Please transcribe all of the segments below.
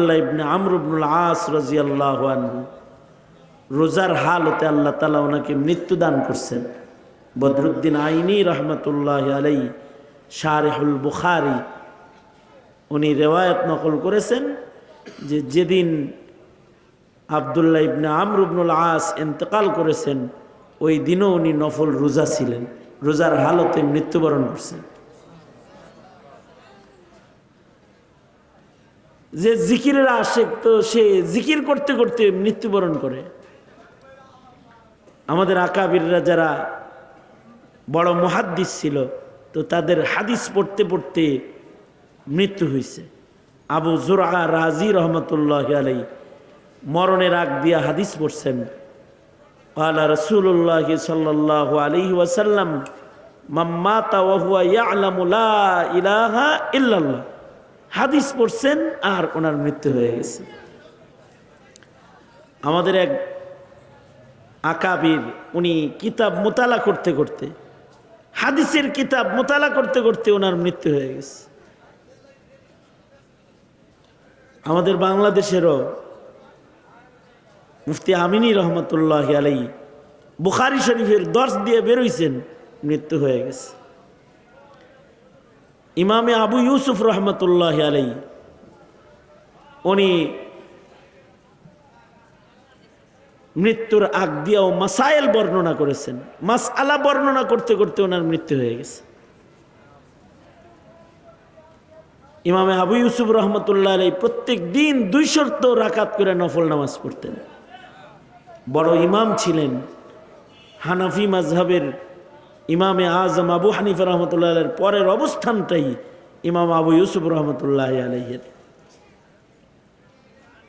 আল্লাহ ইবনে আমর ইবনুল আস রাজিয়াল্লাহু আনহু, রোজার হালতে আল্লাহ তালা ওনাকে মৃত্যুদান করছেন। বদরুদ্দিন আইনি রহমতুল্লাহ আলাই শারেহুল বুখারি, উনি রেওয়ায়ত নকল করেছেন যে যেদিন আবদুল্লাহ ইবনে আমর ইবনুল আস ইন্তেকাল করেছেন, ওই দিনও উনি নফল রোজা ছিলেন, রোজার হালতে মৃত্যুবরণ করছেন। যে জিকিরের আসে তো সে জিকির করতে করতে মৃত্যুবরণ করে। আমাদের আকাবিররা যারা বড় মহাদ্দিস ছিল, তো তাদের হাদিস পড়তে পড়তে মৃত্যু হয়েছে আবু জোরা রাজি রহমতুল্লাহ আলাই মরণের আগ দিয়া হাদিস পড়ছেন। আলা রসুল্লাহ সাল্লাহ আলহি ওয়াসাল্লাম মাম্মাতা ওহুয়া ইয়া আলামুলা ইলাহা ইল্লাল্লাহ। হাদিস পড়ছেন আর ওনার মৃত্যু হয়ে গেছে। আমাদের এক আকাবির, উনি কিতাব মোতালা করতে করতে, হাদিসের কিতাব মোতালা করতে করতে ওনার মৃত্যু হয়ে গেছে। আমাদের বাংলাদেশেরও মুফতি আমিনী রহমতুল্লাহ আলাই বুখারি শরীফের দর্শ দিয়ে বেরোইছেন মৃত্যু হয়ে গেছে। ইমামে আবু ইউসুফ রহমতুল্লাহ আলাই উনি মৃত্যুর আগ দিয়েও মাসাইল বর্ণনা করেছেন। মাস আলা বর্ণনা করতে করতে ওনার মৃত্যু হয়ে গেছে। ইমামে আবু ইউসুফ রহমতুল্লাহ আলাই প্রত্যেক দিন দুই শর্ত রাকাত করে নফল নামাজ পড়তেন। বড় ইমাম ছিলেন, হানাফি মাজহাবের ইমামে আজম আবু হানিফা রহমতুল্লাহ পরের অবস্থানটাই ইমাম আবু ইউসুফ রহমতুল্লাহ আলহের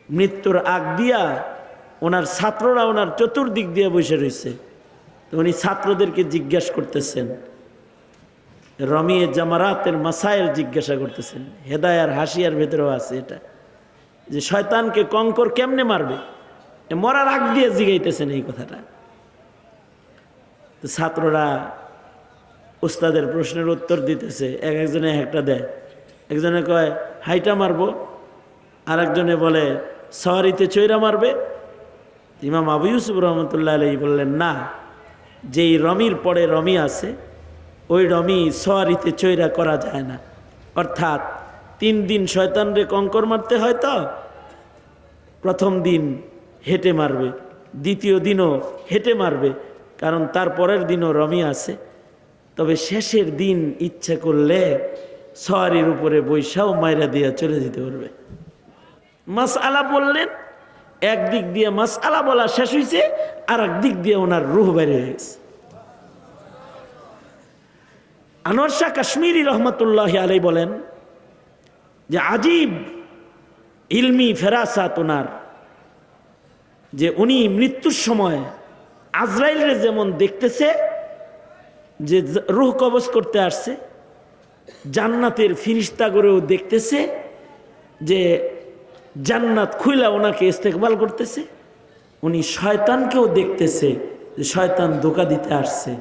মৃত্যুর আগ দিয়া ওনার ছাত্ররা ওনার চতুর্দিক দিয়ে বসে রয়েছে। উনি ছাত্রদেরকে জিজ্ঞাসা করতেছেন, রমিয়ে জামারাতের মাসাইল জিজ্ঞাসা করতেছেন হেদায়ার হাসিয়ার ভেতরেও আছে এটা, যে শয়তানকে কঙ্কর কেমনে মারবে? মরার আগ দিয়ে জিগাইতেছেন এই কথাটা। ছাত্ররা উস্তাদের প্রশ্নের উত্তর দিতেছে। এক একজনে একটা দেয়। একজনে কয়, হাইটা মারবো? আর একজনে বলে, সওয়ারিতে চৈরা মারবে? ইমাম আবু ইউসুফ রহমতুল্লাহ আলাই বললেন, না, যেই রমির পরে রমি আছে, ওই রমি সওয়ারিতে চৈরা করা যায় না। অর্থাৎ তিন দিন শয়তানরে কঙ্কর মারতে হয় তো? প্রথম দিন হেঁটে মারবে, দ্বিতীয় দিনও হেঁটে মারবে, কারণ তার পরের দিনও রমি আছে। তবে শেষের দিন ইচ্ছা করলে সওয়ারির উপরে বৈশাও মাইরা দিয়া চলে যেতে পারবে। মাস আলা বললেন একদিক দিয়ে মাস আলা বলা শেষ হয়েছে আর দিক দিয়ে ওনার রুহ বাইরে হয়ে গেছে। আনোয়ার শাহ কাশ্মীরি রহমতুল্লাহ আলাই বলেন যে, আজীব ইলমি ফেরাসাত ওনার, যে উনি মৃত্যুর সময় আজরাইলরে যেমন দেখতেছে যে রুহ কবজ করতে আসছে, জান্নাতের ফিরিস্তা করেও দেখতেছে যে জান্নাত খুইলা ওনাকে ইস্তেকবাল করতেছে, উনি শয়তানকেও দেখতেছে যে শয়তান ধোকা দিতে আসছে,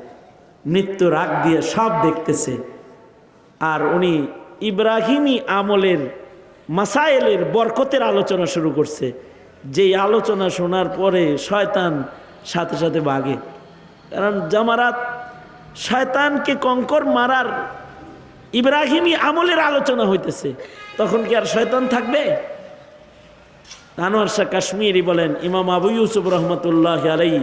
মৃত্যুর আগ দিয়ে সব দেখতেছে। আর উনি ইব্রাহিমী আমলের মাসাইলের বরকতের আলোচনা শুরু করছে, যেই আলোচনা শোনার পরে শয়তান সাথে সাথে বাগে কারণ জামারাত শয়তানকে কঙ্কর মারার ইব্রাহিমী আমলের আলোচনা হইতেছে। তখন কি আর শয়তান থাকবে? আনোয়ার শাহ কাশ্মীরি বলেন, ইমাম আবু ইউসুফ রহমতুল্লাহ আলাই